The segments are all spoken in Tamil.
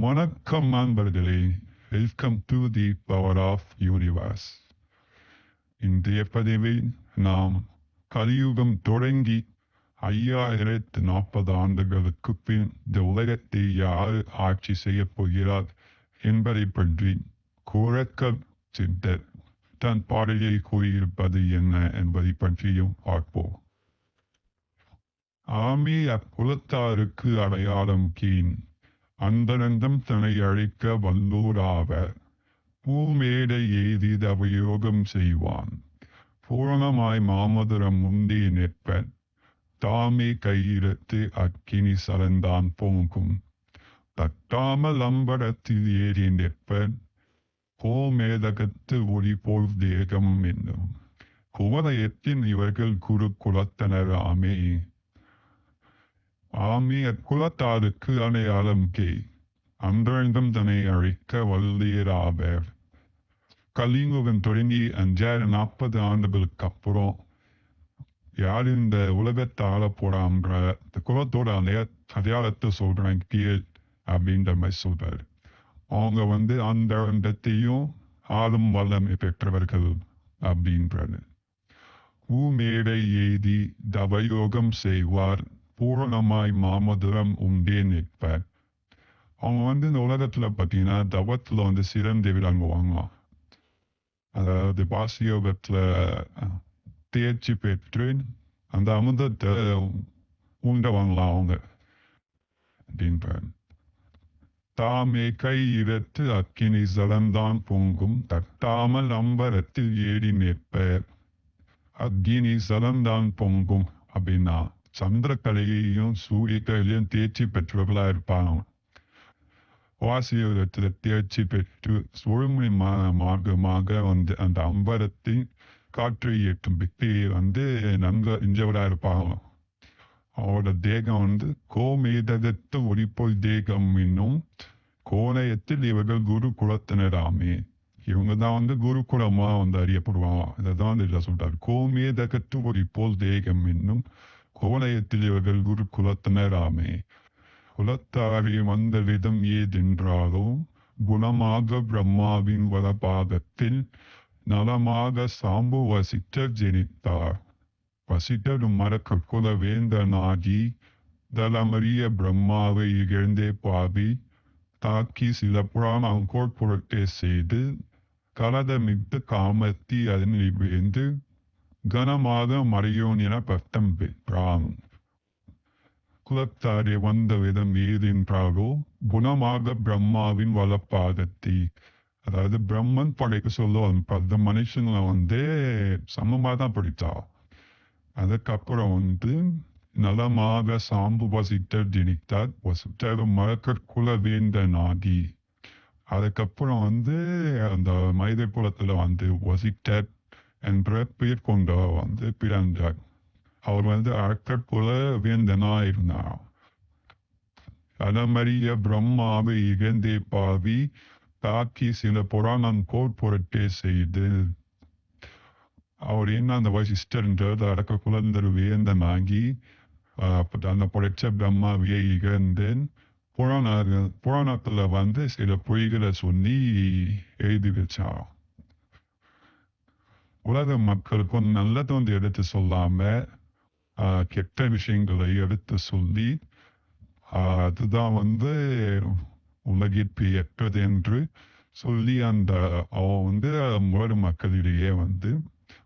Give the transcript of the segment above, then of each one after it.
வணக்கம் நண்பர்களே. Welcome to the power of universe இன்றைய பதிவில் நாம் கலியுகம் தொடங்கி ஐயாயிரத்து நாற்பது ஆண்டுகளுக்கு பின் இந்த உலகத்தை யார் ஆட்சி செய்யப் போகிறார் என்பதை பற்றி குரக்கல் சித்தர் தன் பாடலில் கூறியிருப்பது என்ன என்பதை பற்றியும் பார்ப்போம். ஆமே அக்குலத்தாருக்கு அடையாளம் கீன். அந்தரந்தம் தன்னை அழிக்க வல்லூராவர் பூமேடை எய்தி உபயோகம் செய்வான். பூரணமாய் மாமதுரம் முந்தி நிற்பன். தாமே கையிலத்து அக்கினி சலந்தான் போங்கும் தட்டாமல் அம்படத்தில் ஏறி நிற்பன். கோமேதகத்து ஒளி போல் தேகம் என்னும். குமரயத்தின் இவர்கள் குரு குலத்தனராமே ஆமிய குலத்தாருக்கு அடையாளம் கே. அன்றெங்கும் தன்னை அழிக்க வல்லியராவர் கலிங்குகம் தொடங்கி அஞ்சாயிரம் நாற்பது ஆண்டுகளுக்கு அப்புறம் யார் இந்த உலகத்தை ஆள போறான்ற இந்த குலத்தோட அடைய அடையாளத்தை சொல்றேன் கீழ் அப்படின்ற மாதிரி சொல்றாரு. அவங்க வந்து அந்த இடத்தையும் ஆளும் வல்லமை பெற்றவர்கள் அப்படின்றது மேடை எய்தி தவயோகம் செய்வார் பூரணமாய் மாமதுரம் உண்டே நிற்பார் அவங்க வந்து இந்த உலகத்துல பார்த்தீங்கன்னா தவத்துல வந்து சிறந்து விளங்குவாங்க அதாவது பாசியோகத்துல தேர்ச்சி பெற்று அந்த அமுதத்தை உண்டவங்களாம் அவங்க. அப்படின்றார். தாமே கை இடத்து அக்கினி சலந்தான் பொங்கும் தட்டாமல் அம்பரத்தில் ஏறி நிற்பர். அக்கினி சலந்தான் பொங்கும் அப்படின்னா சந்திரக்கலையையும் சூரியக்கலையும் தேர்ச்சி பெற்றவர்களாக இருப்பாங்க. வாசியோகத்தில் தேர்ச்சி பெற்று சுழுமை மார்க்கமாக வந்து அந்த அம்பரத்தை காற்றை இயக்கும் வித்தையை வந்து நன்கு இஞ்சவராக இருப்பாங்க. அவரோட தேகம் வந்து கோமேதகத்து ஒளிப்பொல் தேகம் என்னும் கோலயத்தில் இவர்கள் குரு குலத்தினராமே. இவங்க தான் வந்து குருகுலமாக வந்து அறியப்படுவாங்க. இதைதான் வந்து இதில் சொல்றாரு. கோமேதகத்து ஒளிப்போல் தேகம் என்னும் கோலயத்தில் இவர்கள் குரு குலத்தினராமே குலத்தாரி வந்த விதம் ஏதென்றாலும் குணமாக பிரம்மாவின் வலபாகத்தில் நலமாக சாம்பு வசிட்டர் ஜெனித்தார். வசிட்டர் மரக்கற்குல வேந்தனாகி தலமறிய பிரம்மாவை இகழ்ந்தே பாவி தாக்கி சில புராணம் கோட்புரட்டே செய்து கலதமிட்டு காமத்தி அதனில் வேந்து கனமாக மறையோன் என பட்டம் பெற்றான் குலத்தாரே வந்த விதம் ஏதென்றாலோ குணமாக பிரம்மாவின் வலப்பாதத்தை. அதாவது பிரம்மன் படைக்க சொல்லுவோம் அந்த மனுஷங்களை வந்து சமமாக தான் படித்தா. அதுக்கப்புறம் வந்து நலமாக சாம்பு வசித்தர் திணித்தார் வசித்தர் மரக்கற்குல குலவேந்தனாகி அதுக்கப்புறம் வந்து அந்த மனித குலத்துல வந்து வசித்தர் என்ற பெயர் கொண்டவர் வந்து பிறந்தார் அவர் வந்து அறக்கற்குல வேந்தனா இருந்தார் அதமறிய பிரம்மாவை இகந்தே பாவி தாக்கி சில புராணம் கோட் புரட்டே செய்து அவர் என்ன அந்த வசிஷ்டர்ன்றது அடக்க குழந்தர் வேந்தனாகி அந்த புடைச்ச பிரம்மாவியை இகழ்ந்தேன் புராண புராணத்துல வந்து சில பொய்களை சொல்லி எழுதி வச்சார் உலக மக்களுக்கும் நல்லது வந்து எடுத்து சொல்லாம கெட்ட விஷயங்களை எடுத்து சொல்லி அதுதான் வந்து உலகிற்கு எட்டது என்று சொல்லி அந்த அவன் வந்து வேறு மக்களிடையே வந்து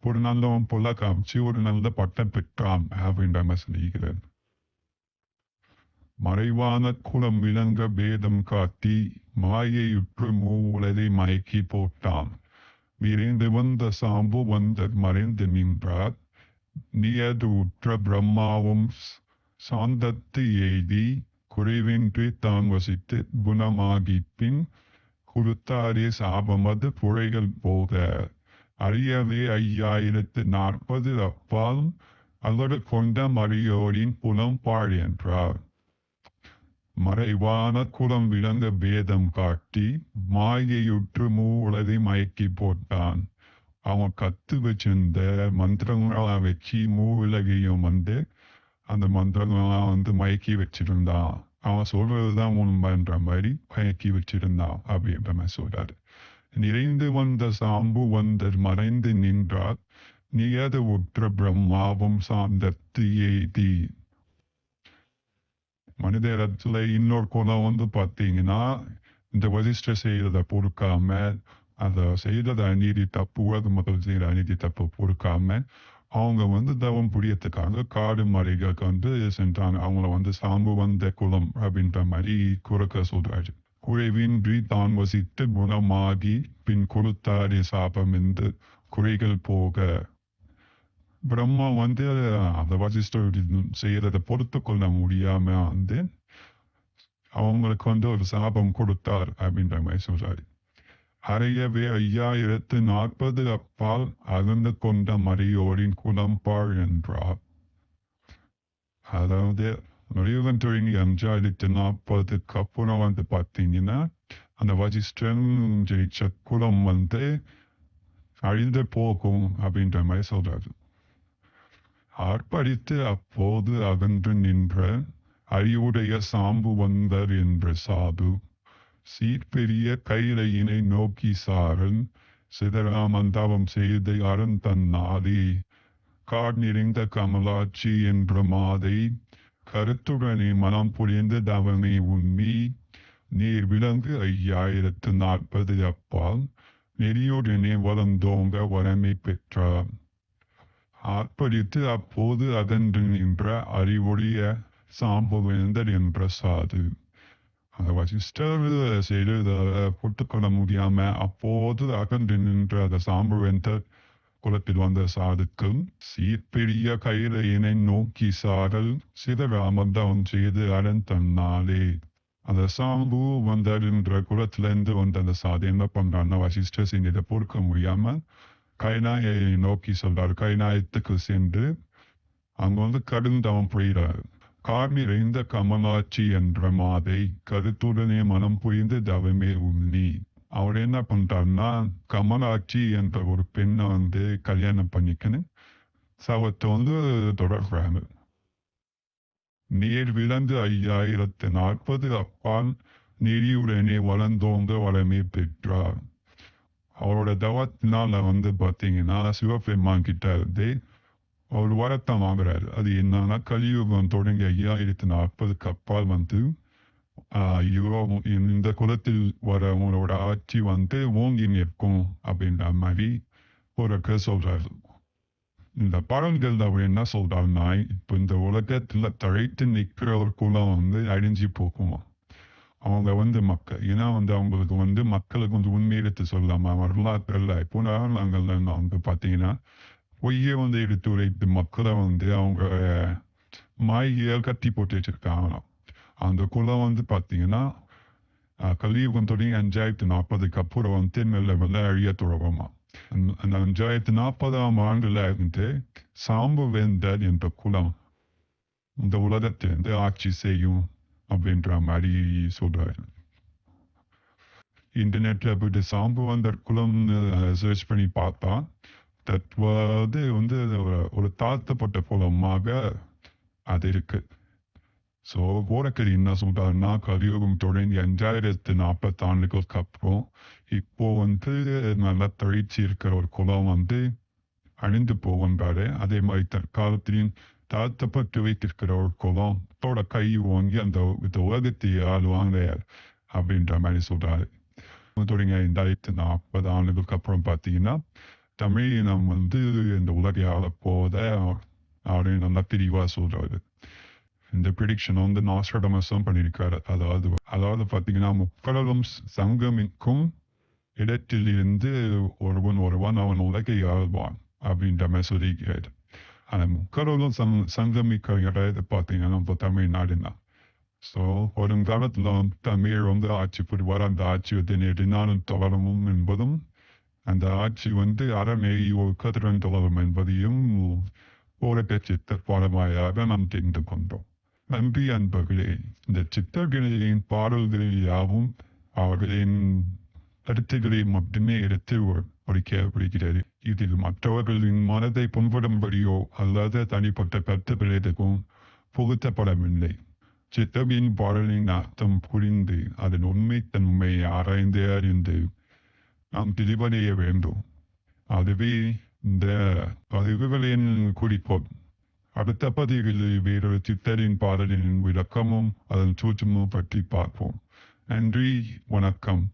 ஒரு நல்லவன் போல காமிச்சு ஒரு நல்ல பட்டம் பெற்றான் அப்படின்ற சொல்லுகிறேன் மறைவான குலம் விளங்க பேதம் காட்டி மாயையுற்று மூவுலதை மயக்கி போட்டான். விரைந்து வந்த சாம்பு வந்த மறைந்து நின்றார் நியது பிரம்மாவும் சாந்தத்தை எய்தி குறைவின்றி தான் வசித்து குணமாகி பின் கொடுத்தாரே சாபமது புழைகள் போக அறியவே ஐயாயிரத்து நாற்பது அப்பால் அல்லது கொண்ட மரியோரின் புலம் பாழ் என்றார் மறைவான குலம் விளங்க பேதம் காட்டி மாயையுற்று மூலதை மயக்கி போட்டான். அவன் கத்து வச்சிருந்த மந்திரங்களா வச்சு மூ உலகையும் வந்து அந்த மந்திரங்களாம் வந்து மயக்கி வச்சிருந்தான். அவன் சொல்றதுதான் உண்மைன்ற மாதிரி பயக்கி வச்சிருந்தான் அப்படின்ற மாதிரி சொல்றாரு. நிறைந்து வந்த சாம்பு வந்தர் மறைந்து நின்றார். நியத உற்ற பிரம்மாவும் சார்ந்த தீயேதி மனித இடத்துல இன்னொரு குணம் வந்து பார்த்தீங்கன்னா இந்த வரிஷ்ட செய்கிறத பொறுக்காம அதை செய்ததை அநீதி தப்பு அது மக்கள் செய்கிற அநீதி தப்பு பொறுக்காம அவங்க வந்து தவம் புரியத்துக்காக காடு மலைகளுக்கு வந்து சென்றாங்க. அவங்கள வந்து சாம்பு வந்த குலம் அப்படின்ற மாதிரி குறுக்க சொல்றாரு. குறைவின்றி தான் வசித்து குணமாகி பின் கொடுத்தாரே சாபம் என்று குறைகள் போக பிரம்மா வந்து அந்த வசிஷ்டர் செய்யறதை பொறுத்து கொள்ள முடியாம வந்து அவங்களுக்கு வந்து ஒரு சாபம் கொடுத்தார் அப்படின்ற மாதிரி சொல்றாரு. அறையவே ஐயாயிரத்து நாற்பது அப்பால் அகந்து கொண்ட மரியோரின் குலம்பாள் என்றார். அதாவது நுழைவன் தொடங்கி அஞ்சாயிரத்து நாற்பதுக்கு அப்புறம் வந்து பார்த்தீங்கன்னா அந்த வசிஷ்டன் ஜெயிச்ச குலம் வந்து அழிந்து போகும் அப்படின்ற மாதிரி சொல்றாரு. ஆர்ப்பரித்து அப்போது அகன்று நின்ற அறிவுடைய சாம்பு வந்தர் என்ற சாது. சீர்பெரிய கைலையினை நோக்கி சாரன் சிதறாமந்தவம் செய்து அரண் தன்னாதி கார் நிறைந்த கமலாட்சி என்ற மாதை. கருத்துடனே மனம் புரிந்து தவனை உண்மி. நீர் விலங்கு ஐயாயிரத்து நாற்பது அப்பால். நெறியுடனே வளர்ந்தோங்க வரமை பெற்றார். அப்படித்து அப்போது அதன்று நின்ற அறிவுடைய சாம்புவேந்தர் என்ற சாது. அந்த வசிஷ்டர் செய்து பொட்டுக்கொள்ள முடியாம அப்போது அகன்று நின்ற அந்த சாம்புவேந்தர் குலத்தில் வந்த சாதுக்கும் சீர்பெரிய கையிலையினை நோக்கி சாரல் சிதறாமந்தம் செய்து அரண் தன்னாலே அந்த சாம்பு என்ற குலத்திலிருந்து வந்த அந்த சாது என்ன பண்றான்னா வசிஷ்டர் செஞ்சதை பொறுக்க முடியாம கைனாயை நோக்கி சொல்றாரு கைநாயத்துக்கு சென்று அங்க வந்து கடுந்தவம் புரிகிறார். கார் நிறைந்த கமலாட்சி என்ற மாதை கருத்துடனே மனம் புரிந்து தவமே உண்ணி அவர் என்ன பண்றாருன்னா கமலாட்சி என்ற ஒரு பெண்ணை வந்து கல்யாணம் பண்ணிக்கணும் சவத்தை வந்து தொடர்றாங்க. நீர் விளந்து ஐயாயிரத்து நாற்பது அப்பால் நெறியுடனே வளர்ந்தோங்க வளமே பெற்றார். அவரோட தவத்தினால வந்து பார்த்தீங்கன்னா சிவபெருமான் கிட்ட இருந்து அவர் வரத்தை வாங்குறாரு. அது என்னன்னா கலியுகம் தொடங்கி ஐயாயிரத்தி நாற்பதுக்கு அப்பால் வந்து ஆஹ் இந்த குலத்தில் வரவங்களோட ஆட்சி வந்து ஓங்கி நிற்கும் அப்படின்ற மாதிரி ஒரு சொல்றாரு. இந்த பழங்கள் அவர் என்ன சொல்றாருன்னா இப்போ இந்த உலகத்துல தழைத்து நிற்கிற ஒரு குலம் வந்து அழிஞ்சு போகும். அவங்க வந்து மக்கள். ஏன்னா வந்து அவங்களுக்கு வந்து மக்களுக்கு வந்து உண்மை எடுத்து சொல்லாம வரலாற்றுல இப்போ நாங்கள் வந்து பார்த்தீங்கன்னா பொய்யை வந்து எடுத்து உரைத்து மக்களை வந்து அவங்க மாயிகள் கட்டி போட்டு வச்சிருக்காங்க அந்த குலம் வந்து பார்த்தீங்கன்னா கலியுகம் தொடங்கி அஞ்சாயிரத்தி நாற்பதுக்கு அப்புறம் வந்து மெல்ல மெல்ல அழிய தொடங்குமா அந்த அஞ்சாயிரத்தி நாற்பதாம் ஆண்டுல இருந்து சாம்பு வேந்தர் என்ற குலம் இந்த உலகத்திலிருந்து ஆட்சி செய்யும் அப்படின்ற மாதிரி சொல்றாரு. இன்டர்நெட்ல போயிட்டு சாம்பு வந்தர் குலம் சர்ச் பண்ணி பார்த்தா தத்வாது வந்து ஒரு- ஒரு தாழ்த்தப்பட்ட குலமாக அது இருக்கு. ஸோ போரக்கரி என்ன சொல்றாருன்னா கலியுகம் தொடங்கி அஞ்சாயிரத்து நாற்பத்தி ஆண்டுகளுக்கு அப்புறம் இப்போ வந்து நல்ல தழிச்சி இருக்கிற ஒரு குலம் வந்து அழிந்து போகின்றாரு. அதே மாதிரி தற்காலத்திலையும் தாழ்த்தப்பட்டு வைத்திருக்கிற ஒரு குலம் தோட கை வாங்கி அந்த இந்த உலகத்தை ஆளுவாங்க அப்படின்ற மாதிரி சொல்றாரு தொடங்கி ஐந்தாயிரத்து நாற்பது ஆண்டுகளுக்கு அப்புறம் பார்த்தீங்கன்னா தமிழ் இனம் வந்து இந்த உலகை ஆள போத அப்படின்னு நல்லா தெளிவாக சொல்றாரு இந்த ப்ரிடிக்ஷன் வந்து நாஸ்டமஸும் பண்ணியிருக்காரு அதாவது அதாவது பார்த்தீங்கன்னா முக்கடலும் சங்கமிக்கும் இடத்திலிருந்து ஒருவன் ஒருவன் அவன் உலகை ஆழ்வான் அப்படின்ற மாதிரி சொல்லியிருக்காரு அந்த முக்கடலும் சங் சங்கமிக்கிற பார்த்தீங்கன்னா இப்போ தமிழ்நாடு தான் ஸோ ஒரு காலத்தில் தமிழ் வந்து ஆட்சி புரிவார் அந்த ஆட்சி வந்து நெடுநாளும் தொடரமும் என்பதும் அந்த ஆட்சி வந்து அறமேறி ஒரு கதிரன் தொடரும் என்பதையும் ஒரு சித்தர் பாடமாயாக நாம் தெரிந்து கொண்டோம் நன்றி அன்பர்களே இந்த சித்தர்களின் பாடல்களில் யாவும் அவர்களின் கருத்துக்களை மட்டுமே எடுத்து ஒரு- படிக்கப்படுகிறது இதில் மற்றவர்களின் மனதை புண்படும்படியோ அல்லது தனிப்பட்ட கருத்துக்கள் எதுவும் புகுத்தப்படவில்லை. சித்தவின் பாடலின் அர்த்தம் புரிந்து அதன் உண்மைத்தன்மையை ஆராய்ந்து அறிந்து நாம் தெளிவடைய வேண்டும். அதுவே இந்த பதிவுகளின் குறிக்கோள். அடுத்த பதிவில் வேறொரு சித்தரின் பாடலின் விளக்கமும் அதன் சூற்றமும் பற்றி பார்ப்போம். நன்றி வணக்கம்.